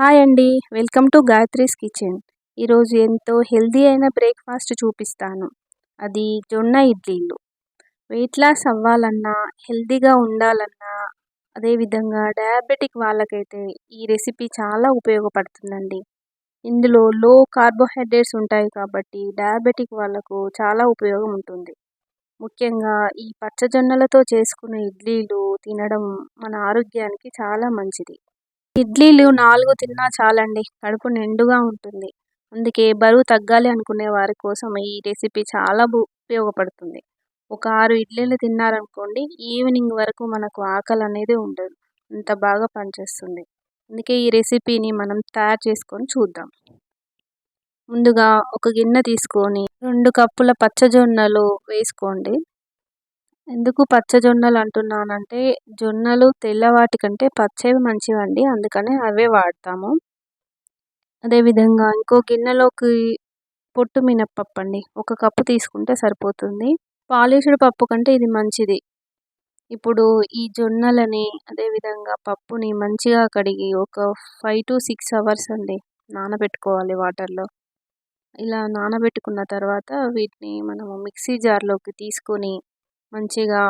Hi అండి. Welcome to Gayatri's kitchen. ఈరోజు ఎంతో హెల్దీ అయిన బ్రేక్ఫాస్ట్ చూపిస్తాను. అది జొన్న ఇడ్లీలు. వెయిట్ లాస్ అవ్వాలన్నా హెల్దీగా ఉండాలన్నా అదేవిధంగా డయాబెటిక్ వాళ్ళకైతే ఈ రెసిపీ చాలా ఉపయోగపడుతుందండి. ఇందులో లో కార్బోహైడ్రేట్స్ ఉంటాయి కాబట్టి డయాబెటిక్ వాళ్ళకు చాలా ఉపయోగం ఉంటుంది. ముఖ్యంగా ఈ పచ్చజొన్నలతో చేసుకునే ఇడ్లీలు తినడం మన ఆరోగ్యానికి చాలా మంచిది. ఇడ్లీలు నాలుగు తిన్నా చాలండి. కడుపు నిండుగా ఉంటుంది. అందుకే బరువు తగ్గాలి అనుకునే వారి కోసం ఈ రెసిపీ చాలా ఉపయోగపడుతుంది. ఒక ఆరు ఇడ్లీలు తిన్నారనుకోండి ఈవినింగ్ వరకు మనకు ఆకలి అనేది ఉండదు. అంత బాగా పనిచేస్తుంది. అందుకే ఈ రెసిపీని మనం తయారు చేసుకొని చూద్దాం. ముందుగా ఒక గిన్నె తీసుకొని రెండు కప్పుల పచ్చజొన్నలు వేసుకోండి. ఎందుకు పచ్చ జొన్నలు అంటున్నాను అంటున్నానంటే జొన్నలు తెల్లవాటి కంటే పచ్చవి మంచివండి అందుకనే అవే వాడతాము. అదేవిధంగా ఇంకో గిన్నెలోకి పొట్టు మినప్పప్పు అండి ఒక కప్పు తీసుకుంటే సరిపోతుంది. పాలిష్డ్ పప్పు కంటే ఇది మంచిది. ఇప్పుడు ఈ జొన్నలని అదేవిధంగా పప్పుని మంచిగా కడిగి ఒక ఫైవ్ టు సిక్స్ అవర్స్ అండి నానబెట్టుకోవాలి వాటర్లో. ఇలా నానబెట్టుకున్న తర్వాత వీటిని మనము మిక్సీ జార్లోకి తీసుకొని మంచిగా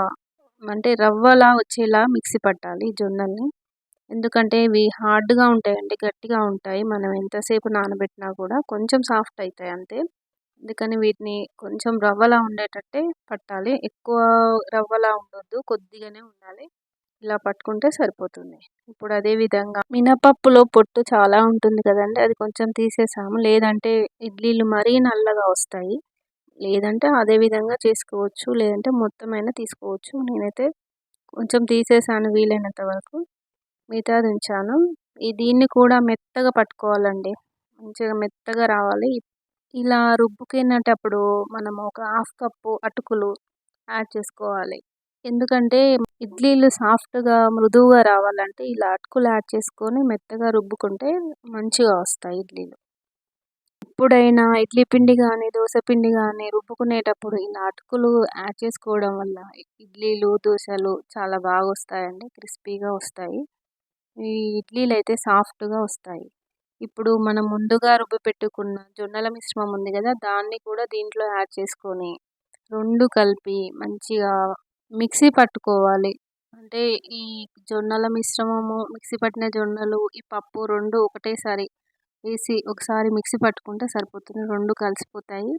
అంటే రవ్వలా వచ్చేలా మిక్సీ పట్టాలి జొన్నల్ని. ఎందుకంటే ఇవి హార్డ్గా ఉంటాయండి గట్టిగా ఉంటాయి. మనం ఎంతసేపు నానబెట్టినా కూడా కొంచెం సాఫ్ట్ అవుతాయి అంతే. అందుకని వీటిని కొంచెం రవ్వలా ఉండేటట్టే పట్టాలి. ఎక్కువ రవ్వలా ఉండొద్దు కొద్దిగానే ఉండాలి. ఇలా పట్టుకుంటే సరిపోతుంది. ఇప్పుడు అదే విధంగా మినపప్పులో పొట్టు చాలా ఉంటుంది కదండి అది కొంచెం తీసేసాము. లేదంటే ఇడ్లీలు మరీ నల్లగా వస్తాయి. లేదంటే అదే విధంగా చేసుకోవచ్చు లేదంటే మొత్తం అయినా తీసుకోవచ్చు. నేనైతే కొంచెం తీసేసాను వీలైనంత వరకు. మిగతాది ఉంచాను ఈ దీన్ని కూడా మెత్తగా పట్టుకోవాలండి. మంచిగా మెత్తగా రావాలి. ఇలా రుబ్బుకునేటప్పుడు మనం ఒక హాఫ్ కప్పు అటుకులు యాడ్ చేసుకోవాలి. ఎందుకంటే ఇడ్లీలు సాఫ్ట్గా మృదువుగా రావాలంటే ఇలా అటుకులు యాడ్ చేసుకొని మెత్తగా రుబ్బుకుంటే మంచిగా వస్తాయి ఇడ్లీలు. ఎప్పుడైనా ఇడ్లీ పిండి కానీ దోశ పిండి కానీ రుబ్బుకునేటప్పుడు ఇలా అటుకులు యాడ్ చేసుకోవడం వల్ల ఇడ్లీలు దోశలు చాలా బాగా వస్తాయండి క్రిస్పీగా వస్తాయి. ఈ ఇడ్లీలు అయితే సాఫ్ట్గా వస్తాయి. ఇప్పుడు మనం ముందుగా రుబ్బి పెట్టుకున్న జొన్నల మిశ్రమం ఉంది కదా దాన్ని కూడా దీంట్లో యాడ్ చేసుకొని రెండు కలిపి మంచిగా మిక్సీ పట్టుకోవాలి. అంటే ఈ జొన్నల మిశ్రమము మిక్సీ పట్టిన జొన్నలు ఈ పప్పు రెండు ఒకటేసారి వేసి ఒకసారి మిక్సీ పట్టుకుంటే సరిపోతుంది. రెండు కలిసిపోతాయి.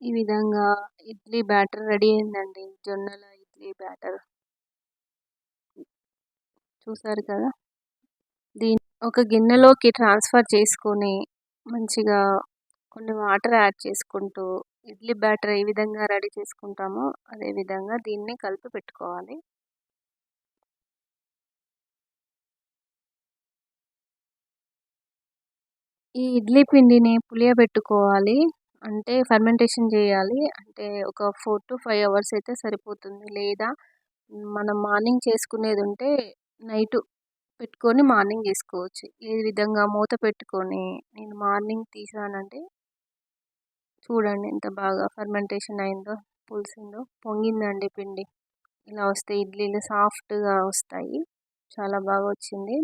ఈ విధంగా ఇడ్లీ బ్యాటర్ రెడీ అయిందండి. జొన్నల ఇడ్లీ బ్యాటర్. చూసారు కదా? దీన్ని ఒక గిన్నెలోకి ట్రాన్స్ఫర్ చేసుకొని మంచిగా కొన్ని వాటర్ యాడ్ చేసుకుంటూ ఇడ్లీ బ్యాటర్ ఏ విధంగా రెడీ చేసుకుంటామో అదే విధంగా దీన్ని కలిపి పెట్టుకోవాలి. ఈ ఇడ్లీ పిండిని పులియబెట్టుకోవాలి. అంటే ఫర్మెంటేషన్ చేయాలి. అంటే ఒక ఫోర్ టు ఫైవ్ అవర్స్ అయితే సరిపోతుంది. లేదా మనం మార్నింగ్ చేసుకునేది ఉంటే నైట్ పెట్టుకొని మార్నింగ్ చేసుకోవచ్చు. ఈ విధంగా మూత పెట్టుకొని నేను మార్నింగ్ తీసానంటే చూడండి ఎంత బాగా ఫర్మెంటేషన్ అయిందో పులిసిందో పొంగిందండి పిండి. ఇలా వస్తే ఇడ్లీలు సాఫ్ట్గా వస్తాయి. చాలా బాగా వచ్చింది.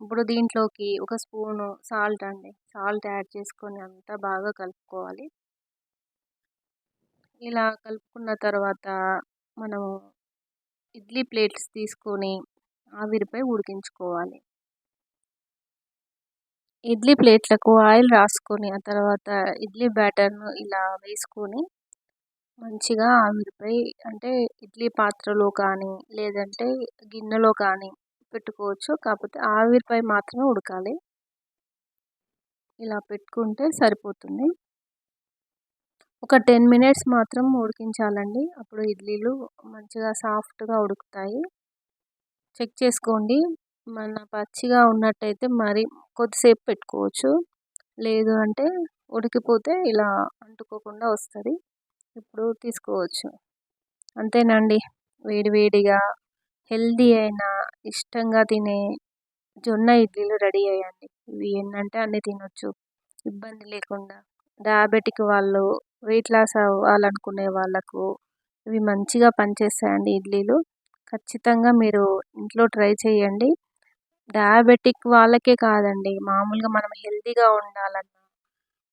ఇప్పుడు దీంట్లోకి ఒక స్పూను సాల్ట్ అండి. సాల్ట్ యాడ్ చేసుకొని అంతా బాగా కలుపుకోవాలి. ఇలా కలుపుకున్న తర్వాత మనము ఇడ్లీ ప్లేట్స్ తీసుకొని ఆవిరిపై ఉడికించుకోవాలి. ఇడ్లీ ప్లేట్లకు ఆయిల్ రాసుకొని ఆ తర్వాత ఇడ్లీ బ్యాటర్ను ఇలా వేసుకొని మంచిగా ఆవిరిపై అంటే ఇడ్లీ పాత్రలో కానీ లేదంటే గిన్నెలో కానీ పెట్టుకోవచ్చు. కాకపోతే ఆవిరిపై మాత్రమే ఉడకాలి. ఇలా పెట్టుకుంటే సరిపోతుంది. ఒక టెన్ మినిట్స్ మాత్రం ఉడికించాలండి. అప్పుడు ఇడ్లీలు మంచిగా సాఫ్ట్గా ఉడుకుతాయి. చెక్ చేసుకోండి. మన పచ్చిగా ఉన్నట్టయితే మరి కొద్దిసేపు పెట్టుకోవచ్చు. లేదు అంటే ఉడికిపోతే ఇలా అంటుకోకుండా వస్తుంది. ఇప్పుడు తీసుకోవచ్చు. అంతేనండి. వేడివేడిగా హెల్దీ అయిన ఇష్టంగా తినే జొన్న ఇడ్లీలు రెడీ అయ్యాయండి ఇవి ఏంటంటే అన్నీ తినొచ్చు. ఇబ్బంది లేకుండా. డయాబెటిక్ వాళ్ళు వెయిట్ లాస్ అవ్వాలనుకునే వాళ్ళకు ఇవి మంచిగా పనిచేస్తాయండి ఇడ్లీలు. ఖచ్చితంగా మీరు ఇంట్లో ట్రై చేయండి. డయాబెటిక్ వాళ్ళకే కాదండి. మామూలుగా మనం హెల్తీగా ఉండాలన్నా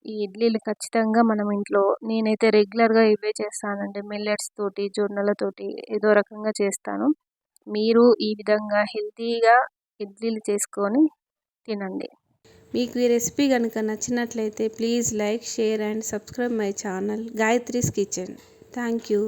ఈ ఇడ్లీలు ఖచ్చితంగా మనం ఇంట్లో నేనైతే రెగ్యులర్గా ఇవే చేస్తానండి. మిల్లెట్స్ తోటి జొన్నలతోటి ఏదో రకంగా చేస్తాను. మీరు ఈ విధంగా హెల్తీగా ఇడ్లీలు చేసుకొని తినండి. మీకు ఈ రెసిపీ కనుక నచ్చినట్లయితే please like share and subscribe my channel Gayatri's kitchen. Thank you.